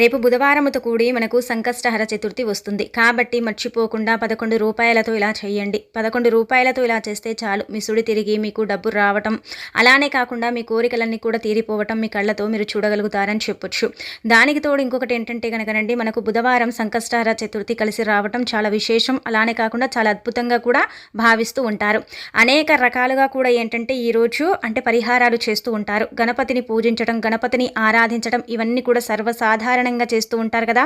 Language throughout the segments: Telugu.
రేపు బుధవారముతో కూడి మనకు సంకష్టహర చతుర్థి వస్తుంది. కాబట్టి మర్చిపోకుండా పదకొండు రూపాయలతో ఇలా చేయండి. పదకొండు రూపాయలతో ఇలా చేస్తే చాలు. మీ సుడి తిరిగి మీకు డబ్బు రావటం అలానే కాకుండా మీ కోరికలన్నీ కూడా తీరిపోవటం మీ కళ్ళతో మీరు చూడగలుగుతారని చెప్పొచ్చు. దానికి తోడు ఇంకొకటి ఏంటంటే కనుకనండి మనకు బుధవారం సంకష్టహర చతుర్థి కలిసి రావటం చాలా విశేషం. అలానే కాకుండా చాలా అద్భుతంగా కూడా భావిస్తూ ఉంటారు. అనేక రకాలుగా కూడా ఏంటంటే ఈరోజు అంటే పరిహారాలు చేస్తూ ఉంటారు. గణపతిని పూజించడం గణపతిని ఆరాధించడం ఇవన్నీ కూడా సర్వసాధారణ సాధారణంగా చేస్తూ ఉంటారు కదా.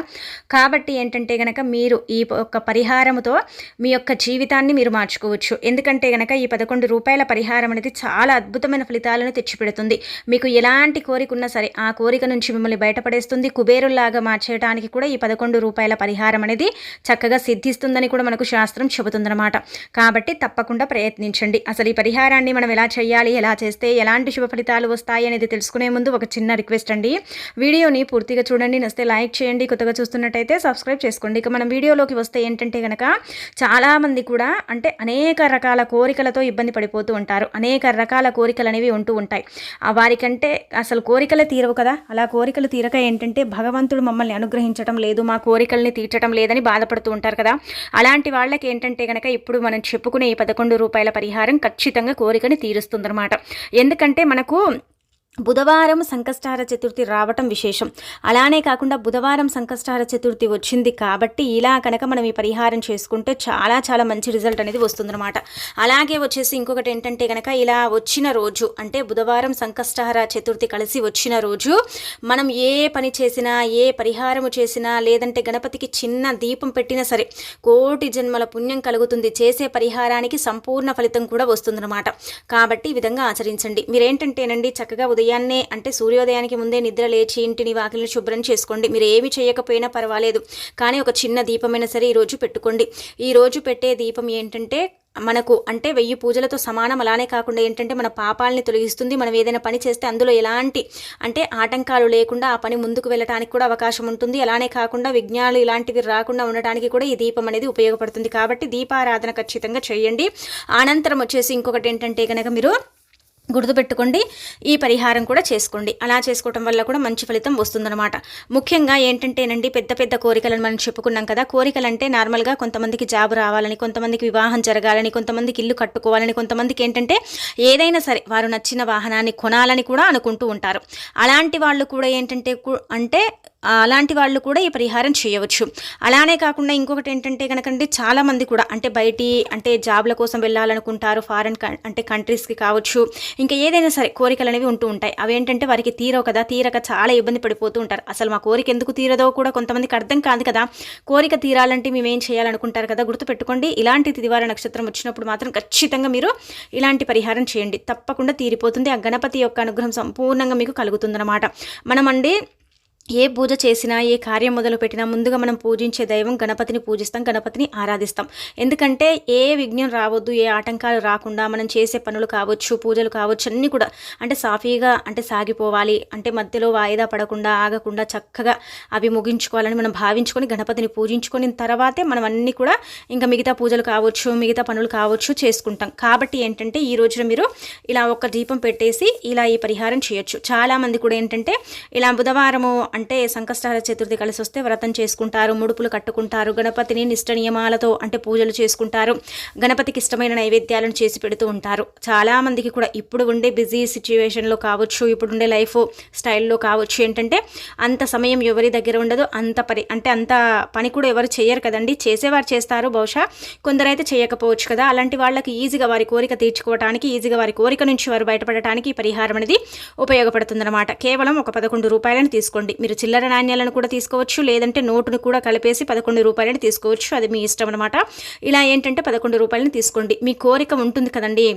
కాబట్టి ఏంటంటే గనక మీరు ఈ యొక్క పరిహారముతో మీ యొక్క జీవితాన్ని మీరు మార్చుకోవచ్చు. ఎందుకంటే గనక ఈ పదకొండు రూపాయల పరిహారం అనేది చాలా అద్భుతమైన ఫలితాలను తెచ్చిపెడుతుంది. మీకు ఎలాంటి కోరిక ఉన్నా సరే ఆ కోరిక నుంచి మిమ్మల్ని బయటపడేస్తుంది. కుబేరుల్లాగా మార్చేయడానికి కూడా ఈ పదకొండు రూపాయల పరిహారం అనేది చక్కగా సిద్ధిస్తుందని కూడా మనకు శాస్త్రం చెబుతుందన్నమాట. కాబట్టి తప్పకుండా ప్రయత్నించండి. అసలు ఈ పరిహారాన్ని మనం ఎలా చేయాలి ఎలా చేస్తే ఎలాంటి శుభ ఫలితాలు వస్తాయి అనేది తెలుసుకునే ముందు ఒక చిన్న రిక్వెస్ట్ అండి. వీడియోని పూర్తిగా చూడండి. నస్తే లైక్ చేయండి కొత్తగా చూస్తున్నట్టయితే సబ్స్క్రైబ్ చేసుకోండి. ఇక మనం వీడియోలోకి వస్తే ఏంటంటే కనుక చాలామంది కూడా అంటే అనేక రకాల కోరికలతో ఇబ్బంది పడిపోతూ ఉంటారు. అనేక రకాల కోరికలు అనేవి ఉంటూ ఉంటాయి. వారికంటే అసలు కోరికలే తీరవు కదా. అలా కోరికలు తీరక ఏంటంటే భగవంతుడు మమ్మల్ని అనుగ్రహించడం లేదు మా కోరికల్ని తీర్చడం లేదని బాధపడుతూ ఉంటారు కదా. అలాంటి వాళ్ళకి ఏంటంటే కనుక ఇప్పుడు మనం చెప్పుకునే ఈ పదకొండు రూపాయల పరిహారం ఖచ్చితంగా కోరికని తీరుస్తుందన్నమాట. ఎందుకంటే మనకు బుధవారం సంకష్టార చతుర్థి రావటం విశేషం. అలానే కాకుండా బుధవారం సంకష్టార చతుర్థి వచ్చింది కాబట్టి ఇలా కనుక మనం ఈ పరిహారం చేసుకుంటే చాలా చాలా మంచి రిజల్ట్ అనేది వస్తుందన్నమాట. అలాగే వచ్చేసి ఇంకొకటి ఏంటంటే కనుక ఇలా వచ్చిన రోజు అంటే బుధవారం సంకష్టార చతుర్థి కలిసి వచ్చిన రోజు మనం ఏ పని చేసినా ఏ పరిహారము చేసినా లేదంటే గణపతికి చిన్న దీపం పెట్టినా సరే కోటి జన్మల పుణ్యం కలుగుతుంది. చేసే పరిహారానికి సంపూర్ణ ఫలితం కూడా వస్తుందన్నమాట. కాబట్టి ఈ విధంగా ఆచరించండి. మీరేంటంటేనండి చక్కగా ఉదయాన్నే అంటే సూర్యోదయానికి ముందే నిద్ర లేచి ఇంటిని వాకిలిని శుభ్రం చేసుకోండి. మీరు ఏమి చేయకపోయినా పర్వాలేదు కానీ ఒక చిన్న దీపమైనా సరే ఈరోజు పెట్టుకోండి. ఈరోజు పెట్టే దీపం ఏంటంటే మనకు అంటే వెయ్యి పూజలతో సమానం అలానే కాకుండా ఏంటంటే మన పాపాలని తొలగిస్తుంది. మనం ఏదైనా పని చేస్తే అందులో ఎలాంటి అంటే ఆటంకాలు లేకుండా ఆ పని ముందుకు వెళ్ళడానికి కూడా అవకాశం ఉంటుంది. అలానే కాకుండా విజ్ఞానాలు ఇలాంటివి రాకుండా ఉండటానికి కూడా ఈ దీపం అనేది ఉపయోగపడుతుంది. కాబట్టి దీపారాధన ఖచ్చితంగా చేయండి. అనంతరం వచ్చేసి ఇంకొకటి ఏంటంటే కనుక మీరు గుర్తుపెట్టుకోండి. ఈ పరిహారం కూడా చేసుకోండి. అలా చేసుకోవటం వల్ల కూడా మంచి ఫలితం వస్తుందన్నమాట. ముఖ్యంగా ఏంటంటేనండి పెద్ద పెద్ద కోరికలను మనం చెప్పుకున్నాం కదా. కోరికలు అంటే నార్మల్గా కొంతమందికి జాబ్ రావాలని కొంతమందికి వివాహం జరగాలని కొంతమందికి ఇల్లు కట్టుకోవాలని కొంతమందికి ఏంటంటే ఏదైనా సరే వారు నచ్చిన వాహనాన్ని కొనాలని కూడా అనుకుంటూ ఉంటారు. అలాంటి వాళ్ళు కూడా ఏంటంటే అంటే అలాంటి వాళ్ళు కూడా ఈ పరిహారం చేయవచ్చు. అలానే కాకుండా ఇంకొకటి ఏంటంటే కనుకండి చాలామంది కూడా అంటే బయటి అంటే జాబ్ల కోసం వెళ్ళాలనుకుంటారు ఫారెన్ అంటే కంట్రీస్కి కావచ్చు. ఇంకా ఏదైనా సరే కోరికలు అనేవి ఉంటూ ఉంటాయి. అవి ఏంటంటే వారికి తీరవు కదా తీరక చాలా ఇబ్బంది పడిపోతూ ఉంటారు. అసలు మా కోరిక ఎందుకు తీరదో కూడా కొంతమందికి అర్థం కాదు కదా. కోరిక తీరాలంటే మేము ఏం చేయాలనుకుంటారు కదా గుర్తుపెట్టుకోండి. ఇలాంటి తిదివార నక్షత్రం వచ్చినప్పుడు మాత్రం ఖచ్చితంగా మీరు ఇలాంటి పరిహారం చేయండి. తప్పకుండా తీరిపోతుంది. ఆ గణపతి యొక్క అనుగ్రహం సంపూర్ణంగా మీకు కలుగుతుందన్నమాట. మనమండి ఏ పూజ చేసినా ఏ కార్యం మొదలు పెట్టినా ముందుగా మనం పూజించే దైవం గణపతిని పూజిస్తాం గణపతిని ఆరాధిస్తాం. ఎందుకంటే ఏ విఘ్నం రావద్దు ఏ ఆటంకాలు రాకుండా మనం చేసే పనులు కావచ్చు పూజలు కావచ్చు అన్నీ కూడా అంటే సాఫీగా అంటే సాగిపోవాలి. అంటే మధ్యలో వాయిదా పడకుండా ఆగకుండా చక్కగా అవి ముగించుకోవాలని మనం భావించుకొని గణపతిని పూజించుకొని తర్వాతే మనం అన్నీ కూడా ఇంకా మిగతా పూజలు కావచ్చు మిగతా పనులు కావచ్చు చేసుకుంటాం. కాబట్టి ఏంటంటే ఈ రోజున మీరు ఇలా ఒక దీపం పెట్టేసి ఇలా ఈ పరిహారం చేయొచ్చు. చాలామంది కూడా ఏంటంటే ఇలా బుధవారము అంటే సంకష్టాల చతుర్థి కలిసి వస్తే వ్రతం చేసుకుంటారు ముడుపులు కట్టుకుంటారు గణపతిని నిష్ట నియమాలతో అంటే పూజలు చేసుకుంటారు గణపతికి ఇష్టమైన నైవేద్యాలను చేసి పెడుతూ ఉంటారు. చాలామందికి కూడా ఇప్పుడు ఉండే బిజీ సిచ్యువేషన్లో కావచ్చు ఇప్పుడు ఉండే లైఫ్ స్టైల్లో కావచ్చు ఏంటంటే అంత సమయం ఎవరి దగ్గర ఉండదు అంత పని అంటే అంత పని కూడా ఎవరు చేయరు కదండి. చేసేవారు చేస్తారు బహుశా కొందరైతే చేయకపోవచ్చు కదా. అలాంటి వాళ్ళకి ఈజీగా వారి కోరిక తీర్చుకోవడానికి ఈజీగా వారి కోరిక నుంచి వారు బయటపడటానికి పరిహారం అనేది ఉపయోగపడుతుందన్నమాట. కేవలం ఒక పదకొండు రూపాయలను తీసుకోండి. మీరు చిల్లర నాణ్యాలను కూడా తీసుకోవచ్చు లేదంటే నోటును కూడా కలిపేసి పదకొండు రూపాయలని తీసుకోవచ్చు. అది మీ ఇష్టం అనమాట ఇలా ఏంటంటే పదకొండు రూపాయలని తీసుకోండి. మీ కోరిక ఉంటుంది కదండి.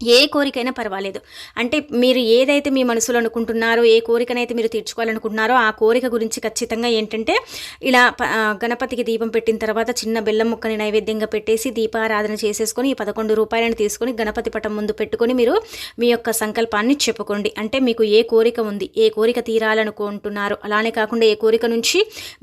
ఏ కోరికైనా పర్వాలేదు. అంటే మీరు ఏదైతే మీ మనసులో అనుకుంటున్నారో ఏ కోరికనైతే మీరు తీర్చుకోవాలనుకుంటున్నారో ఆ కోరిక గురించి ఖచ్చితంగా ఏంటంటే ఇలా గణపతికి దీపం పెట్టిన తర్వాత చిన్న బెల్లం ముక్కని నైవేద్యంగా పెట్టేసి దీపారాధన చేసేసుకొని ఈ పదకొండు రూపాయలను తీసుకొని గణపతి పటం ముందు పెట్టుకొని మీరు మీ యొక్క సంకల్పాన్ని చెప్పుకోండి. అంటే మీకు ఏ కోరిక ఉంది ఏ కోరిక తీరాలనుకుంటున్నారు అలానే కాకుండా ఏ కోరిక నుంచి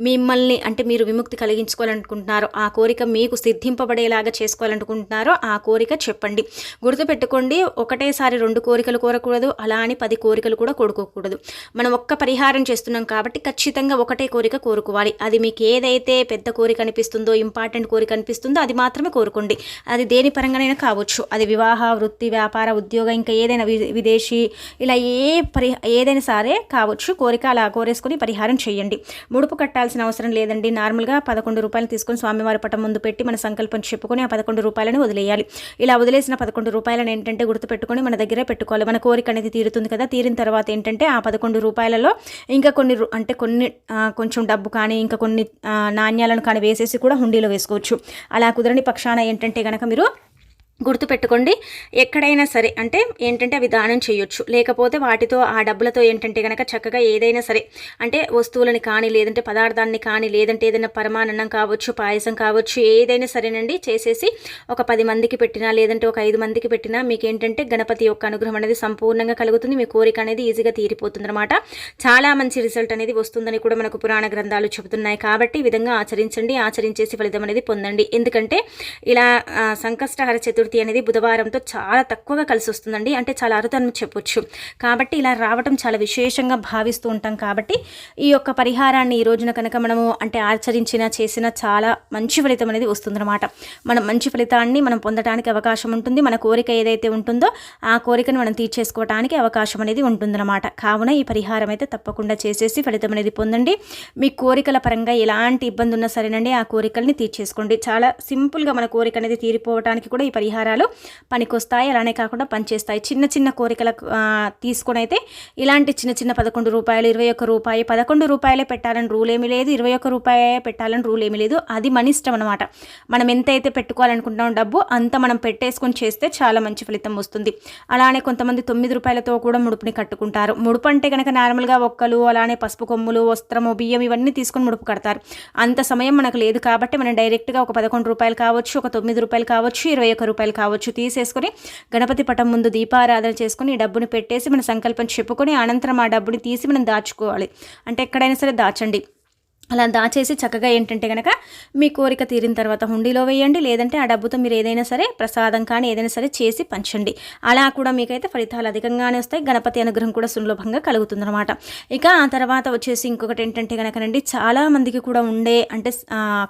మిమ్మల్ని అంటే మీరు విముక్తి కలిగించుకోవాలనుకుంటున్నారో ఆ కోరిక మీకు సిద్ధింపబడేలాగా చేసుకోవాలనుకుంటున్నారో ఆ కోరిక చెప్పండి. గుర్తుపెట్టుకోండి అనుకోండి ఒకటేసారి రెండు కోరికలు కోరకూడదు అలా అని పది కోరికలు కూడా కోరుకోకూడదు. మనం ఒక్క పరిహారం చేస్తున్నాం కాబట్టి ఖచ్చితంగా ఒకటే కోరిక కోరుకోవాలి. అది మీకు ఏదైతే పెద్ద కోరిక అనిపిస్తుందో ఇంపార్టెంట్ కోరిక అనిపిస్తుందో అది మాత్రమే కోరుకోండి. అది దేని పరంగానైనా కావచ్చు. అది వివాహ వృత్తి వ్యాపార ఉద్యోగం ఇంకా ఏదైనా వి- విదేశీ ఇలా ఏ పరి ఏదైనా సరే కావచ్చు. కోరిక అలా కోరేసుకొని పరిహారం చేయండి. ముడుపు కట్టాల్సిన అవసరం లేదండి. నార్మల్గా పదకొండు రూపాయలు తీసుకొని స్వామివారి పటం ముందు పెట్టి మన సంకల్పం చెప్పుకొని ఆ పదకొండు రూపాయలను వదిలేయాలి. ఇలా వదిలేసిన పదకొండు రూపాయలను ఏంటంటే గుర్తుపెట్టుకొని మన దగ్గరే పెట్టుకోవాలి. మన కోరిక అనేది తీరుతుంది కదా. తీరిన తర్వాత ఏంటంటే ఆ పదకొండు రూపాయలలో ఇంకా కొన్ని అంటే కొన్ని కొంచెం డబ్బు కానీ ఇంకా కొన్ని నాణ్యాలను కానీ వేసేసి కూడా హుండీలో వేసుకోవచ్చు. అలా కుదరని పక్షాన ఏంటంటే కనుక మీరు గుర్తుపెట్టుకోండి ఎక్కడైనా సరే అంటే ఏంటంటే అవి దానం చేయొచ్చు. లేకపోతే వాటితో ఆ డబ్బులతో ఏంటంటే కనుక చక్కగా ఏదైనా సరే అంటే వస్తువులని కానీ లేదంటే పదార్థాన్ని కానీ లేదంటే ఏదైనా పరమాన్నం కావచ్చు పాయసం కావచ్చు ఏదైనా సరేనండి చేసేసి ఒక పది మందికి పెట్టినా లేదంటే ఒక ఐదు మందికి పెట్టినా మీకు ఏంటంటే గణపతి యొక్క అనుగ్రహం అనేది సంపూర్ణంగా కలుగుతుంది. మీ కోరిక అనేది ఈజీగా తీరిపోతుంది అనమాట చాలా మంచి రిజల్ట్ అనేది వస్తుందని కూడా మనకు పురాణ గ్రంథాలు చెబుతున్నాయి. కాబట్టి ఈ విధంగా ఆచరించండి ఆచరించేసి ఫలితం అనేది పొందండి. ఎందుకంటే ఇలా సంకష్టహర చతుర్థి అనేది బుధవారంతో చాలా తక్కువగా కలిసి వస్తుందండి. అంటే చాలా అరుదని చెప్పొచ్చు. కాబట్టి ఇలా రావటం చాలా విశేషంగా భావిస్తూ ఉంటాం కాబట్టి ఈ యొక్క పరిహారాన్ని ఈ రోజున కనుక మనము అంటే ఆచరించిన చేసిన చాలా మంచి ఫలితం అనేది వస్తుందన్నమాట. మనం మంచి ఫలితాన్ని మనం పొందడానికి అవకాశం ఉంటుంది. మన కోరిక ఏదైతే ఉంటుందో ఆ కోరికను మనం తీర్చేసుకోవడానికి అవకాశం అనేది ఉంటుందన్నమాట. కావున ఈ పరిహారం అయితే తప్పకుండా చేసేసి ఫలితం అనేది పొందండి. మీ కోరికల పరంగా ఎలాంటి ఇబ్బంది ఉన్నా సరేనండి ఆ కోరికల్ని తీర్చేసుకోండి. చాలా సింపుల్గా మన కోరిక అనేది తీరిపోవడానికి కూడా ఈ పరిహారాలు పనికొస్తాయి. అలానే కాకుండా పనిచేస్తాయి. చిన్న చిన్న కోరికల తీసుకొని అయితే ఇలాంటి చిన్న చిన్న పదకొండు రూపాయలు ఇరవై ఒక్క రూపాయి పదకొండు రూపాయలే పెట్టాలని రూల్ ఏమీ లేదు. ఇరవై ఒక్క రూపాయే పెట్టాలని రూల్ ఏమీ లేదు. అది మన ఇష్టం అనమాట మనం ఎంతైతే పెట్టుకోవాలనుకుంటున్నాం డబ్బు అంత మనం పెట్టేసుకొని చేస్తే చాలా మంచి ఫలితం వస్తుంది. అలానే కొంతమంది తొమ్మిది రూపాయలతో కూడా ముడుపుని కట్టుకుంటారు. ముడుపు అంటే కనుక నార్మల్గా ఒక్కలు అలానే పసుపు కొమ్ములు వస్త్రము బియ్యం ఇవన్నీ తీసుకొని ముడుపు కడతారు. అంత సమయం మనకు లేదు కాబట్టి మనం డైరెక్ట్గా ఒక పదకొండు రూపాయలు కావచ్చు ఒక తొమ్మిది రూపాయలు కావచ్చు ఇరవై ఒక్క రూపాయలు కావచ్చు తీసేసుకొని గణపతి పటం ముందు దీపారాధన చేసుకొని డబ్బుని పెట్టేసి మన సంకల్పం చెప్పుకొని అనంతరం ఆ డబ్బుని తీసి మనం దాచుకోవాలి. అంటే ఎక్కడైనా సరే దాచండి. అలా దాచేసి చక్కగా ఏంటంటే కనుక మీ కోరిక తీరిన తర్వాత హుండీలో వేయండి లేదంటే ఆ డబ్బుతో మీరు ఏదైనా సరే ప్రసాదం కానీ ఏదైనా సరే చేసి పంచండి. అలా కూడా మీకైతే ఫలితాలు అధికంగానే వస్తాయి. గణపతి అనుగ్రహం కూడా సులభంగా కలుగుతుందన్నమాట. ఇక ఆ తర్వాత వచ్చేసి ఇంకొకటి ఏంటంటే కనుకనండి చాలా మందికి కూడా ఉండే అంటే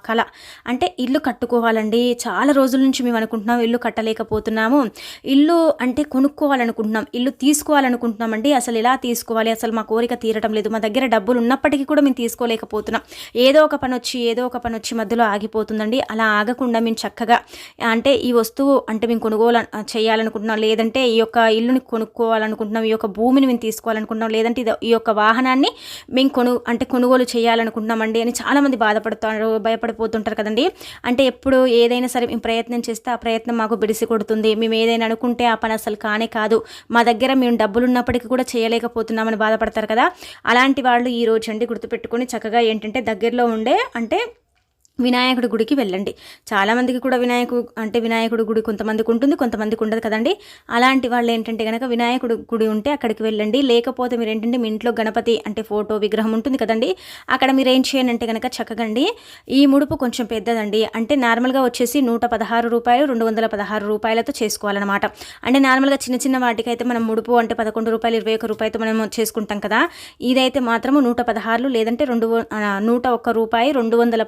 కళ. అంటే ఇల్లు కట్టుకోవాలండి. చాలా రోజుల నుంచి మేము అనుకుంటున్నాం ఇల్లు కట్టలేకపోతున్నాము. ఇల్లు అంటే కొనుక్కోవాలనుకుంటున్నాం. ఇల్లు తీసుకోవాలనుకుంటున్నామండి. అసలు ఎలా తీసుకోవాలి? అసలు మా కోరిక తీరటం లేదు. మా దగ్గర డబ్బులు ఉన్నప్పటికీ కూడా మేము తీసుకోలేకపోతున్నాం. ఏదో ఒక పని వచ్చి ఏదో ఒక పని వచ్చి మధ్యలో ఆగిపోతుందండి. అలా ఆగకుండా మేము చక్కగా అంటే ఈ వస్తువు అంటే మేము కొనుగోలు చేయాలనుకుంటున్నాం. లేదంటే ఈ యొక్క ఇల్లుని కొనుక్కోవాలనుకుంటున్నాం ఈ యొక్క భూమిని మేము తీసుకోవాలనుకుంటున్నాం. లేదంటే ఇది- ఈ యొక్క వాహనాన్ని మేము కొను అంటే కొనుగోలు చేయాలనుకుంటున్నామండి అని చాలామంది బాధపడుతారు భయపడిపోతుంటారు కదండి. అంటే ఎప్పుడు ఏదైనా సరే మేము ప్రయత్నం చేస్తే ఆ ప్రయత్నం మాకు బిడిసి కొడుతుంది మేము ఏదైనా అనుకుంటే ఆ పని అసలు కానే కాదు. మా దగ్గర మేము డబ్బులు ఉన్నప్పటికీ కూడా చేయలేకపోతున్నామని బాధపడతారు కదా. అలాంటి వాళ్ళు ఈ రోజు అండి గుర్తుపెట్టుకొని చక్కగా ఏంటంటే దగ్గరలో ఉండే అంటే వినాయకుడి గుడికి వెళ్ళండి. చాలామందికి కూడా వినాయకుడు అంటే వినాయకుడి గుడి కొంతమందికి ఉంటుంది కొంతమందికి ఉండదు కదండి. అలాంటి వాళ్ళు ఏంటంటే కనుక వినాయకుడి గుడి ఉంటే అక్కడికి వెళ్ళండి. లేకపోతే మీరు ఏంటంటే మీ ఇంట్లో గణపతి అంటే ఫోటో విగ్రహం ఉంటుంది కదండి. అక్కడ మీరు ఏం చేయనంటే కనుక చక్కగండి. ఈ ముడుపు కొంచెం పెద్దదండి. అంటే నార్మల్గా వచ్చేసి నూట పదహారు రూపాయలు రెండు వందల పదహారు రూపాయలతో చేసుకోవాలన్నమాట. అంటే నార్మల్గా చిన్న చిన్న వాటికైతే మనం ముడుపు అంటే పదకొండు రూపాయలు ఇరవై ఒక్క రూపాయలతో మనం చేసుకుంటాం కదా. ఇదైతే మాత్రము నూట పదహారులు లేదంటే రెండు నూట ఒక్క రూపాయి రెండు వందల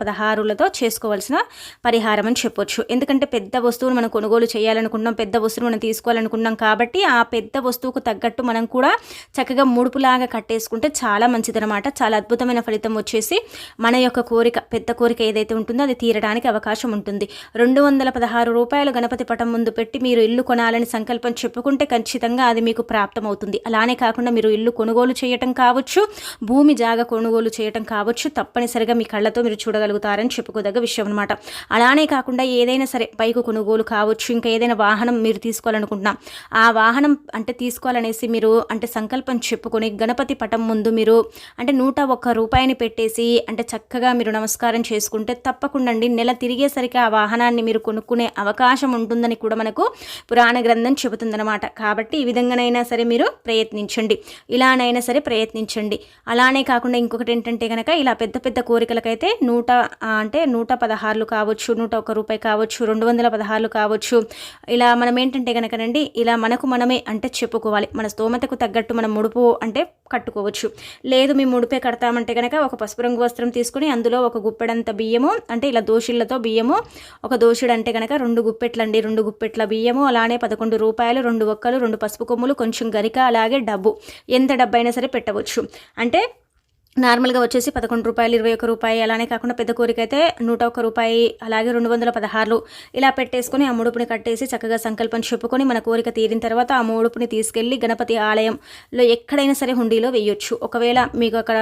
వస్తువులతో చేసుకోవాల్సిన పరిహారం అని చెప్పొచ్చు. ఎందుకంటే పెద్ద వస్తువును మనం కొనుగోలు చేయాలనుకున్నాం పెద్ద వస్తువును మనం తీసుకోవాలనుకున్నాం కాబట్టి ఆ పెద్ద వస్తువుకు తగ్గట్టు మనం కూడా చక్కగా ముడుపులాగా కట్టేసుకుంటే చాలా మంచిదనమాట చాలా అద్భుతమైన ఫలితం వచ్చేసి మన యొక్క కోరిక పెద్ద కోరిక ఏదైతే ఉంటుందో అది తీరడానికి అవకాశం ఉంటుంది. రెండు వందల పదహారు రూపాయలు గణపతి పటం ముందు పెట్టి మీరు ఇల్లు కొనాలని సంకల్పం చెప్పుకుంటే ఖచ్చితంగా అది మీకు ప్రాప్తమవుతుంది. అలానే కాకుండా మీరు ఇల్లు కొనుగోలు చేయటం కావచ్చు భూమి జాగ కొనుగోలు చేయటం కావచ్చు తప్పనిసరిగా మీ కళ్ళతో మీరు చూడగలుగుతారని చెప్పుకోదగ్గ విషయం అనమాట అలానే కాకుండా ఏదైనా సరే బైక్ కొనుగోలు కావచ్చు ఇంకా ఏదైనా వాహనం మీరు తీసుకోవాలనుకుంటున్నా ఆ వాహనం అంటే తీసుకోవాలనేసి మీరు అంటే సంకల్పం చెప్పుకొని గణపతి పటం ముందు మీరు అంటే నూట ఒక్క రూపాయిని పెట్టేసి అంటే చక్కగా మీరు నమస్కారం చేసుకుంటే తప్పకుండా అండి నెల తిరిగేసరికి ఆ వాహనాన్ని మీరు కొనుక్కునే అవకాశం ఉంటుందని కూడా మనకు పురాణ గ్రంథం చెబుతుందన్నమాట. కాబట్టి ఈ విధంగానైనా సరే మీరు ప్రయత్నించండి. ఇలానైనా సరే ప్రయత్నించండి. అలానే కాకుండా ఇంకొకటి ఏంటంటే కనుక ఇలా పెద్ద పెద్ద కోరికలకైతే నూట అంటే అంటే నూట పదహారులు కావచ్చు నూట ఒక రూపాయి కావచ్చు రెండు వందల పదహారులు కావచ్చు. ఇలా మనం ఏంటంటే కనుకనండి ఇలా మనకు మనమే అంటే చెప్పుకోవాలి. మన స్తోమతకు తగ్గట్టు మనం ముడుపు అంటే కట్టుకోవచ్చు. లేదు మేము ముడిపే కడతామంటే కనుక ఒక పసుపు రంగు వస్త్రం తీసుకుని అందులో ఒక గుప్పెడంత బియ్యము అంటే ఇలా దోషులతో బియ్యము ఒక దోషుడు అంటే కనుక రెండు గుప్పెట్లండి రెండు గుప్పెట్ల బియ్యము అలానే పదకొండు రూపాయలు రెండు ఒక్కలు రెండు పసుపు కొమ్ములు కొంచెం గరిక అలాగే డబ్బు. ఎంత డబ్బు అయినా సరే పెట్టవచ్చు. అంటే నార్మల్గా వచ్చేసి పదకొండు రూపాయలు ఇరవై ఒక రూపాయి అలానే కాకుండా పెద్ద కోరిక అయితే నూట ఒక్క రూపాయి అలాగే రెండు వందల పదహారులు ఇలా పెట్టేసుకొని ఆ ముడుపుని కట్టేసి చక్కగా సంకల్పం చెప్పుకొని మన కోరిక తీరిన తర్వాత ఆ ముడుపుని తీసుకెళ్ళి గణపతి ఆలయంలో ఎక్కడైనా సరే హుండీలో వేయొచ్చు. ఒకవేళ మీకు అక్కడ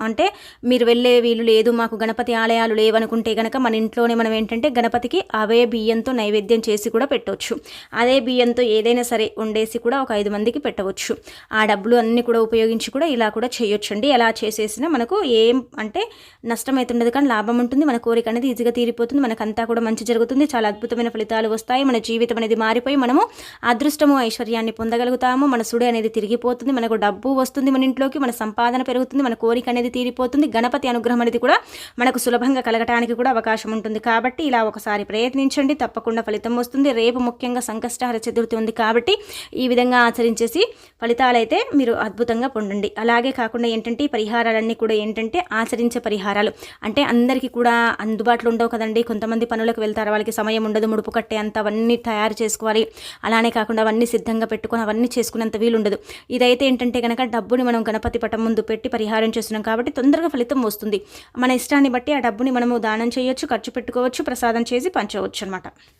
అంటే మీరు వెళ్ళే వీలు లేదు మాకు గణపతి ఆలయాలు లేవనుకుంటే కనుక మన ఇంట్లోనే మనం ఏంటంటే గణపతికి అవే బియ్యంతో నైవేద్యం చేసి కూడా పెట్టవచ్చు అదే బియ్యంతో ఏదైనా సరే వండేసి కూడా ఒక ఐదు మందికి పెట్టవచ్చు. ఆ డబ్బులు అన్నీ కూడా ఉపయోగించి కూడా ఇలా కూడా చేయొచ్చండి. ఎలా చేసేసినా మనకు ఏం అంటే నష్టం అవుతుండదు కానీ లాభం ఉంటుంది. మన కోరిక అనేది ఈజీగా తీరిపోతుంది. మనకంతా కూడా మంచి జరుగుతుంది. చాలా అద్భుతమైన ఫలితాలు వస్తాయి. మన జీవితం అనేది మారిపోయి మనము అదృష్టము ఐశ్వర్యాన్ని పొందగలుగుతాము. మన సుడి అనేది తిరిగిపోతుంది. మనకు డబ్బు వస్తుంది మన ఇంట్లోకి. మన సంపాదన పెరుగుతుంది. మన కోరిక అనేది తీరిపోతుంది. గణపతి అనుగ్రహం అనేది కూడా మనకు సులభంగా కలగటానికి కూడా అవకాశం ఉంటుంది. కాబట్టి ఇలా ఒకసారి ప్రయత్నించండి. తప్పకుండా ఫలితం వస్తుంది. రేపు ముఖ్యంగా సంకష్టహార చతుర్థి ఉంది కాబట్టి ఈ విధంగా ఆచరించేసి ఫలితాలైతే మీరు అద్భుతంగా పొందండి. అలాగే కాకుండా ఏంటంటే పరిహారాలన్నీ కూడా ఏంటంటే ఆచరించే పరిహారాలు. అంటే అందరికీ కూడా అందుబాటులో ఉండవు కదండి. కొంతమంది పనులకు వెళ్తారు. వాళ్ళకి సమయం ఉండదు. ముడుపు కట్టే అంత అవన్నీ తయారు చేసుకోవాలి. అలానే కాకుండా అవన్నీ సిద్ధంగా పెట్టుకొని అవన్నీ చేసుకునేంత వీలు ఉండదు ఇదైతే ఏంటంటే కనుక డబ్బుని మనం గణపతి పటం ముందు పెట్టి పరిహారం చేస్తున్నాం కాబట్టి తొందరగా ఫలితం వస్తుంది. మన ఇష్టాన్ని బట్టి ఆ డబ్బుని మనము దానం చేయొచ్చు ఖర్చు పెట్టుకోవచ్చు ప్రసాదం చేసి పంచవచ్చు అనమాట